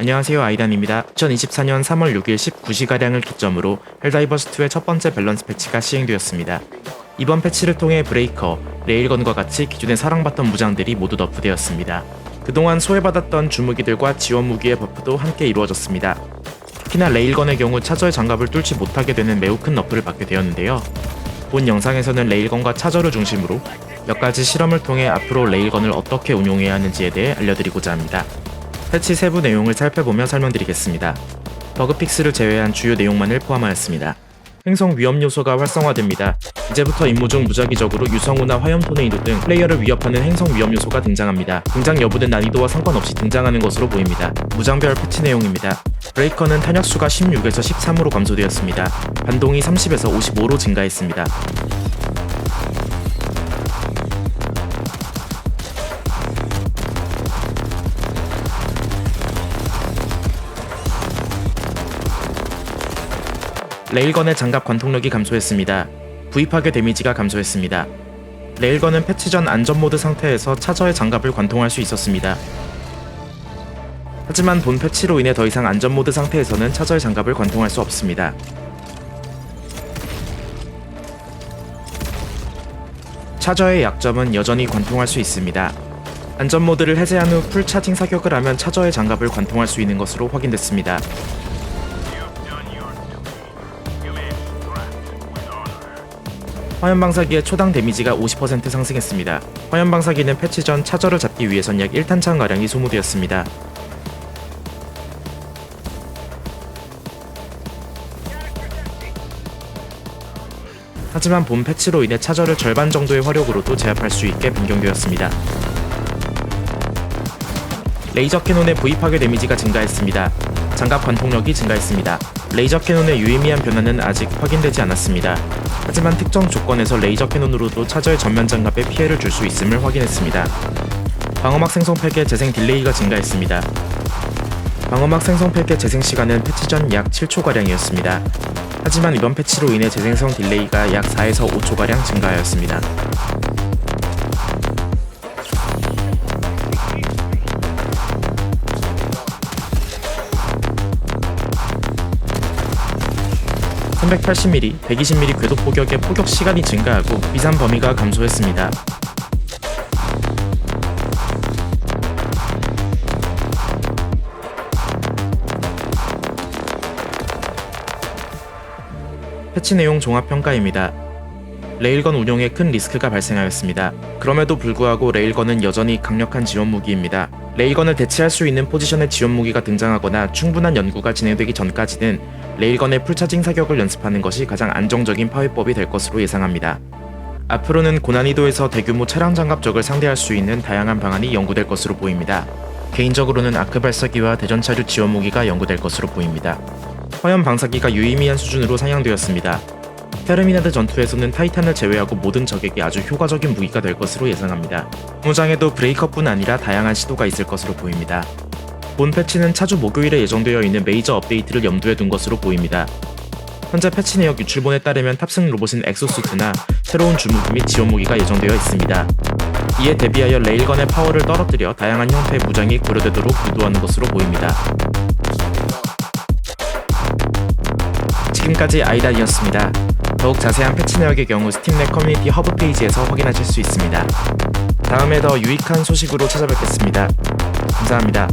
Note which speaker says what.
Speaker 1: 안녕하세요 아이단입니다. 2024년 3월 6일 19시가량을 기점으로 헬다이버스2의 첫 번째 밸런스 패치가 시행되었습니다. 이번 패치를 통해 브레이커, 레일건과 같이 기존에 사랑받던 무장들이 모두 너프되었습니다. 그동안 소외받았던 주무기들과 지원 무기의 버프도 함께 이루어졌습니다. 특히나 레일건의 경우 차저의 장갑을 뚫지 못하게 되는 매우 큰 너프를 받게 되었는데요. 본 영상에서는 레일건과 차저를 중심으로 몇 가지 실험을 통해 앞으로 레일건을 어떻게 운용해야 하는지에 대해 알려드리고자 합니다. 패치 세부 내용을 살펴보며 설명드리겠습니다. 버그픽스를 제외한 주요 내용만을 포함하였습니다. 행성 위험 요소가 활성화됩니다. 이제부터 임무 중 무작위적으로 유성우나 화염 토네이도 등 플레이어를 위협하는 행성 위험 요소가 등장합니다. 등장 여부는 난이도와 상관없이 등장하는 것으로 보입니다. 무장별 패치 내용입니다. 브레이커는 탄약수가 16에서 13으로 감소되었습니다. 반동이 30에서 55로 증가했습니다. 레일건의 장갑 관통력이 감소했습니다. 부입하게 데미지가 감소했습니다. 레일건은 패치 전 안전 모드 상태에서 차저의 장갑을 관통할 수 있었습니다. 하지만 본 패치로 인해 더 이상 안전 모드 상태에서는 차저의 장갑을 관통할 수 없습니다. 차저의 약점은 여전히 관통할 수 있습니다. 안전 모드를 해제한 후 풀 차징 사격을 하면 차저의 장갑을 관통할 수 있는 것으로 확인됐습니다. 화염 방사기의 초당 데미지가 50% 상승했습니다. 화염 방사기는 패치 전 차저를 잡기 위해선 약 1탄창 가량이 소모되었습니다. 하지만 본 패치로 인해 차저를 절반 정도의 화력으로도 제압할 수 있게 변경되었습니다. 레이저 캐논의 부입하게 데미지가 증가했습니다. 장갑 관통력이 증가했습니다. 레이저 캐논의 유의미한 변화는 아직 확인되지 않았습니다. 하지만 특정 조건에서 레이저 캐논으로도 차저의 전면 장갑에 피해를 줄 수 있음을 확인했습니다. 방어막 생성 팩의 재생 딜레이가 증가했습니다. 방어막 생성 팩의 재생 시간은 패치 전 약 7초가량이었습니다. 하지만 이번 패치로 인해 재생성 딜레이가 약 4에서 5초가량 증가하였습니다. (380mm) (120mm) 궤도 포격의 포격 시간이 증가하고 비산 범위가 감소했습니다. 패치 내용 종합평가입니다. 레일건 운용에 큰 리스크가 발생하였습니다. 그럼에도 불구하고 레일건은 여전히 강력한 지원 무기입니다. 레일건을 대체할 수 있는 포지션의 지원 무기가 등장하거나 충분한 연구가 진행되기 전까지는 레일건의 풀차징 사격을 연습하는 것이 가장 안정적인 파괴법이 될 것으로 예상합니다. 앞으로는 고난이도에서 대규모 차량 장갑적을 상대할 수 있는 다양한 방안이 연구될 것으로 보입니다. 개인적으로는 아크 발사기와 대전차류 지원 무기가 연구될 것으로 보입니다. 화염 방사기가 유의미한 수준으로 상향되었습니다. 테르미나드 전투에서는 타이탄을 제외하고 모든 적에게 아주 효과적인 무기가 될 것으로 예상합니다. 무장에도 브레이커뿐 아니라 다양한 시도가 있을 것으로 보입니다. 본 패치는 차주 목요일에 예정되어 있는 메이저 업데이트를 염두에 둔 것으로 보입니다. 현재 패치 내역 유출본에 따르면 탑승 로봇인 엑소수트나 새로운 주무기 및 지원 무기가 예정되어 있습니다. 이에 대비하여 레일건의 파워를 떨어뜨려 다양한 형태의 무장이 고려되도록 유도하는 것으로 보입니다. 지금까지 아이단이었습니다. 더욱 자세한 패치 내역의 경우 스팀 내 커뮤니티 허브 페이지에서 확인하실 수 있습니다. 다음에 더 유익한 소식으로 찾아뵙겠습니다. 감사합니다.